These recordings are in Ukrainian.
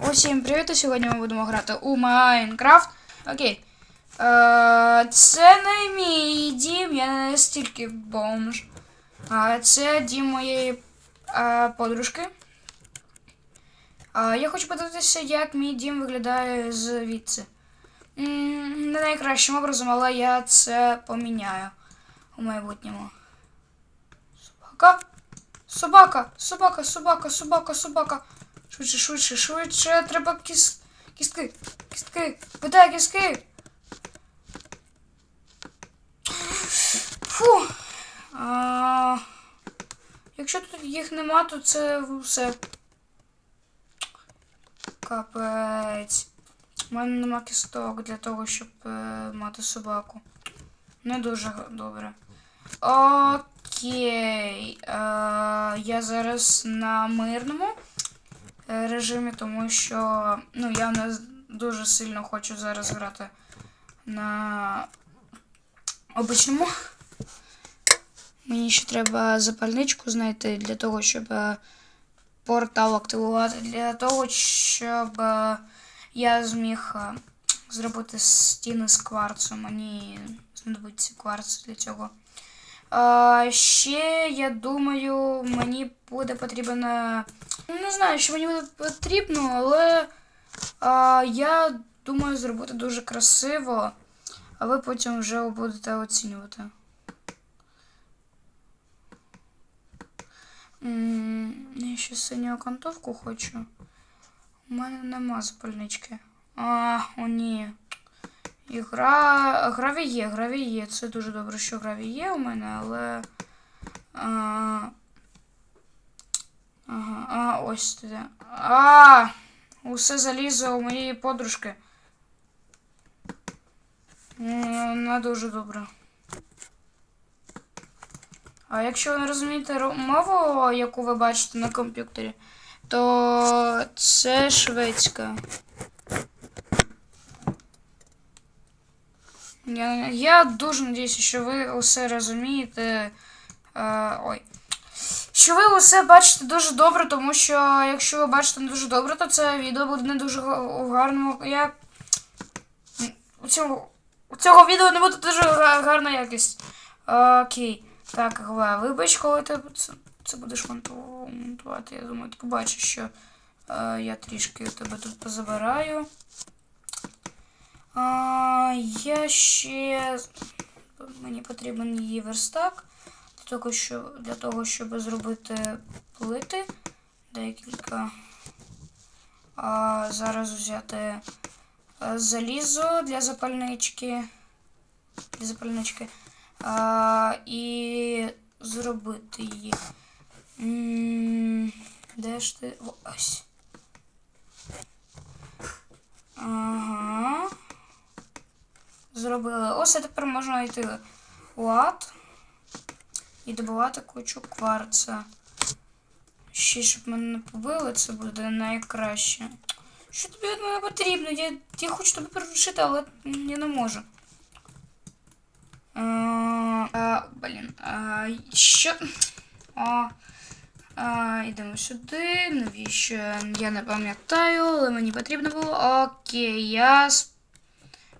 Усім привіт! Сьогодні ми будемо грати у Майнкрафт. Окей. Е, це не мій дім, я не настільки бомж. А це дім моєї е, подружки. Е, я хочу подивитися, як мій дім виглядає звідси. Не найкращим образом, але я це поміняю у майбутньому. Собака. Собака, собака, собака, собака, собака. Швидше, швидше, швидше. Треба кіс... кістки. Кістки. Питай кістки. Фу. А... Якщо тут їх нема, то це все. Капець. У мене нема кісток для того, щоб е, мати собаку. Не дуже добре. Окей. Е, я зараз на мирному режимі, тому що ну, я не дуже сильно хочу зараз грати на обичному. Мені ще треба запальничку знайти для того, щоб е, портал активувати, для того, щоб е, я зміг е, зробити стіни з кварцу. Мені знадобиться кварц для цього. А, ще, я думаю, мені буде потрібен. е, Не знаю, що мені буде потрібно, але а, я думаю зробити дуже красиво, а ви потім вже будете оцінювати. Я ще синю окантовку хочу. У мене нема запальнички. А, о ні. І гра... гравій є, гравій є. Це дуже добре, що гравій є у мене, але. А... Ага, а, ось туди. А! Усе залізо у моєї подружки. Не дуже добре. А якщо ви не розумієте мову, яку ви бачите на комп'ютері, то це шведська. Я, я дуже надіюся, що ви усе розумієте. Е, ой. Що ви усе бачите дуже добре, тому що якщо ви бачите не дуже добре, то це відео буде не дуже га- у гарному. Я... У цього, у цього відео не буде дуже гарна якість. Окей. Так, Гва, вибач, коли ти це, це будеш монтувати. Я думаю, ти побачиш, що е, я трішки тебе тут позабираю. А, я ще. Мені потрібен її верстак. Для того, що, для того, щоб зробити плити. Декілька. А, зараз взяти е, залізо для запальнички. Для запальнички. А, і зробити її. Де ж ти? Ось. Ага. Зробили. Ось тепер можна йти у ад і добувати кучу кварца. Ще щоб мене не побили, це буде найкраще. Що тобі від мене потрібно? Я, я хочу тебе прирушити, але я не можу. А, а, блін. А, що? А, а, йдемо сюди. Навіщо? Я не пам'ятаю, але мені потрібно було. Окей, я с-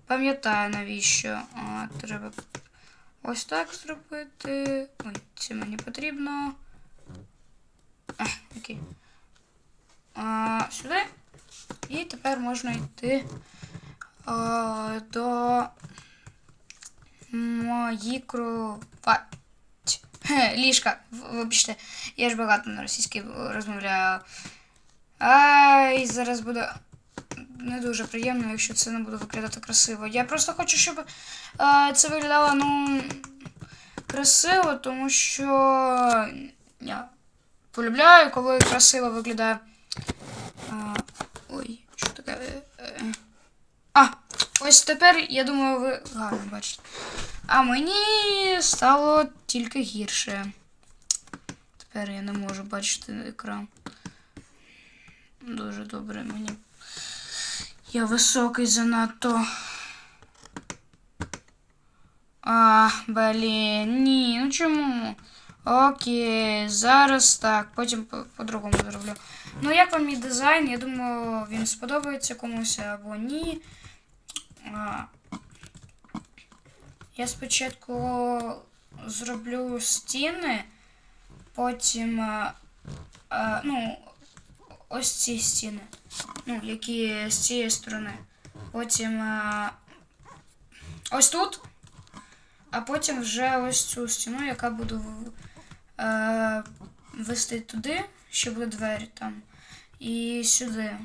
пам'ятаю навіщо. А, треба ось так зробити. Ой, це мені потрібно. А, окей. А, сюди. І тепер можна йти а, до мої кровать. Ліжка, вибачте, я ж багато на російській розмовляю. Ай, зараз буде не дуже приємно, якщо це не буде виглядати красиво. Я просто хочу, щоб е, це виглядало, ну, красиво, тому що я полюбляю, коли красиво виглядає. А, ой, що таке? Е, е. А, ось тепер, я думаю, ви гарно бачите. А мені стало тільки гірше. Тепер я не можу бачити екран. Дуже добре мені. Я високий занадто. А, блін, ні, ну чому? Окей, зараз так, потім по- по-другому зроблю. Ну, як вам мій дизайн? Я думаю, він сподобається комусь або ні. А, Я спочатку зроблю стіни, потім. а, ну, ось ці стіни. Ну, які з цієї сторони. Потім. а, Ось тут. А потім вже ось цю стіну, яка буде в- е, вести туди, ще буде двері там. І сюди.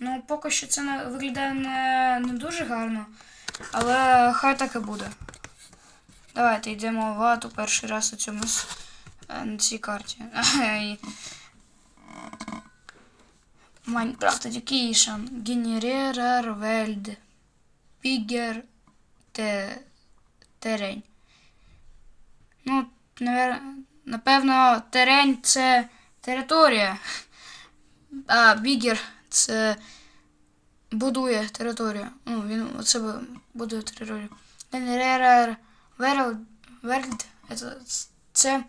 Ну, поки що це не, виглядає не, не дуже гарно, але хай так і буде. Давайте йдемо в ату перший раз у цьому е, на цій карті. Minecraft Education. Genererar Weld. Bigger те, терень. Ну, напевно, терень це територія. А бігер це будує територію. Ну, він себе будує територію. Верld, Верld це, це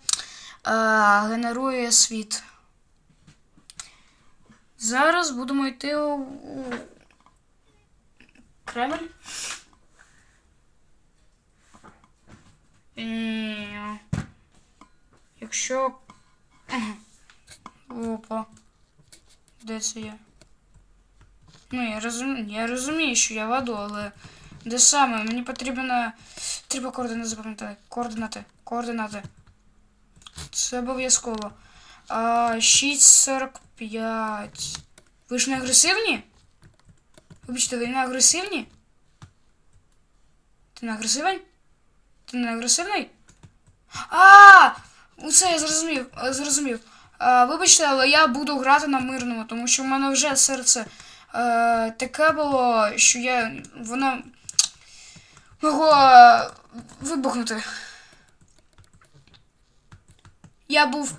а, генерує світ. Зараз будемо йти у, Кремль. І... Якщо. Опа. Де це я? Ну, я розумію, я розумію, що я в аду, але де саме? Мені потрібно. Треба координати запам'ятати. Координати. Координати. Це обов'язково. А, 6.45. Ви ж не агресивні? Вибачте, ви не агресивні? Ти не агресивний? Ти не агресивний? А! Усе я зрозумів. е, зрозумів. А, вибачте, але я буду грати на мирному, тому що в мене вже серце е, таке було, що я. Воно могло е, вибухнути. Я був.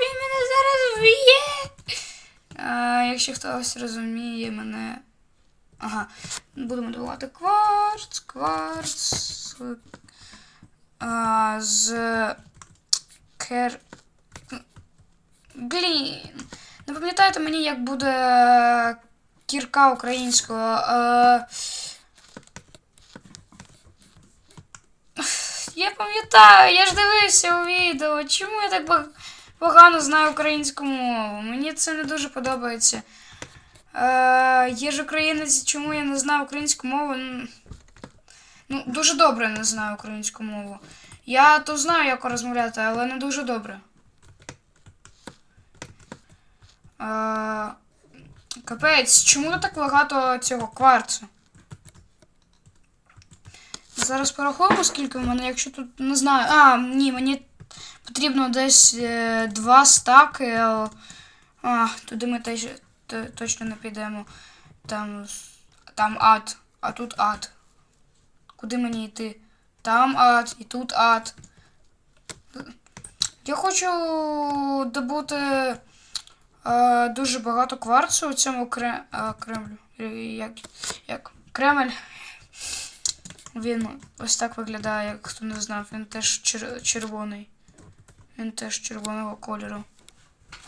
Він мене зараз вб'є. Якщо хтось розуміє мене. Ага. Будемо добувати кварц, кварц. А, з кер. Блін. Не пам'ятаєте мені, як буде кірка українського. А... Я пам'ятаю, я ж дивився у відео. Чому я так погано знаю українську мову? Мені це не дуже подобається. Е, є ж українець, чому я не знаю українську мову? Ну, дуже добре не знаю українську мову. Я то знаю, як розмовляти, але не дуже добре. Е, капець, чому так багато цього кварцу? Зараз порахуємо, скільки в мене, якщо тут не знаю. А, ні, мені потрібно десь е, два стаки. а, туди ми теж т- точно не підемо. Там, там ад, а тут ад. Куди мені йти? Там ад, і тут ад. Я хочу добути е, дуже багато кварцу у цьому е, Кремлю. Як, як Кремль. Він ось так виглядає, хто не знав. Він теж чер- червоний. Він теж червоного кольору.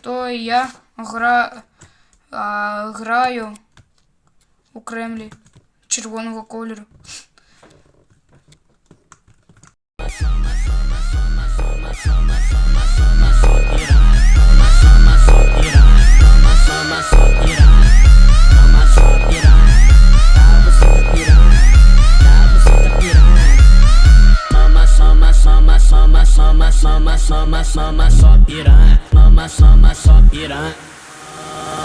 То я гра, а, граю у Кремлі червоного кольору. Mama, soma, soma, só piranha. Mama, soma, só piranha.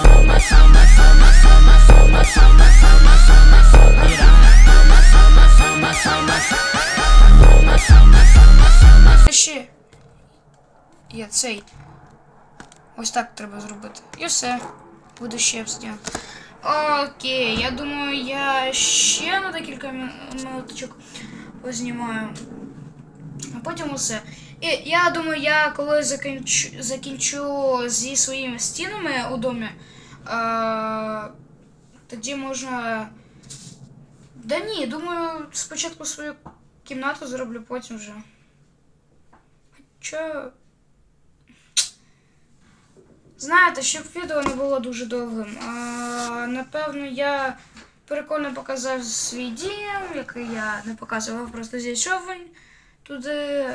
Mama, soma, soma, soma, soma, soma, soma, soma, só piranha. Mama, soma, soma, soma, soma, mama, soma, soma, soma. Ще є цей. Ось так треба зробити. І все. Буду ще обсидіан. Окей, я думаю, я ще на декілька мін- минуточок познімаю. А потім усе. І я думаю, я коли закінчу, закінчу зі своїми стінами у домі, е, тоді можна. Да ні, думаю, спочатку свою кімнату зроблю, потім вже. Хоча. Знаєте, щоб відео не було дуже довгим. А, напевно, я прикольно показав свій дім, який я не показував, просто зійшов туди.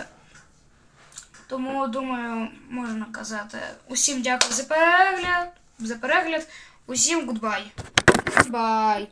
Тому думаю, можна казати. Усім дякую за перегляд. За перегляд. Усім гудбай. Гудбай.